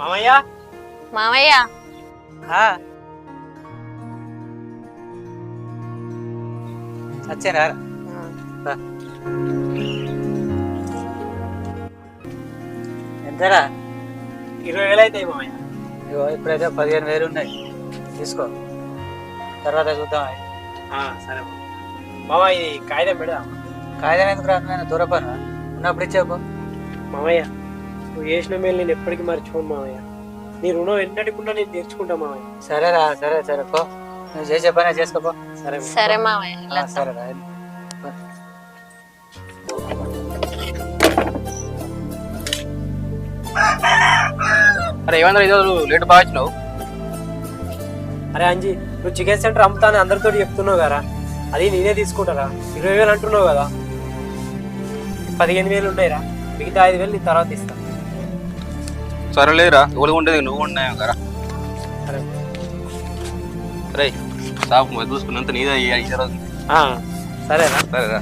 మామయ్య? మామయ్య. వచ్చారా ఎంతరా? ఇరవై వేలు అవుతాయి మామయ్య. ఇగో ఇప్పుడైతే పదిహేను వేలు ఉన్నాయి. తీసుకో. తర్వాత చూద్దాం సరే మామ. మామ ఇది కాగితం పెడదాం కాయదం ఎందుకు రాను దూరపను ఉన్నప్పుడు ఇచ్చావు మామయ్య నువ్వు చేసిన మేలు నేను ఎప్పటికీ మర్చిపోను మామయ్య నీ రుణం ఎన్నటికుండా నేను తీర్చుకుంటా మామయ్య సరేరా సరే సరే పో. నువ్వు చేసే పని చేసుకోపో సరే. సరే మామయ్య. సరేరా. అరే ఏమన్నా ఇదో లేట్ బాగా వచ్చినావు? అరే అంజీ నువ్వు చికెన్ సెంటర్ అమ్ముతాను అందరితో చెప్తున్నావు కదా అది నేనే తీసుకుంటారా? ఇరవై వేలు అంటున్నావు కదా. పదిహేను వేలు ఉన్నాయిరా మిగతా ఐదు వేలు నీ తర్వాత ఇస్తా. సరేలేరా ఎవరు ఉండేది నువ్వు ఉన్నావు కదా సరే. రే సాపు చూసుకున్నంత నీదే ఈ- రోజు. సరేరా. సరేరా.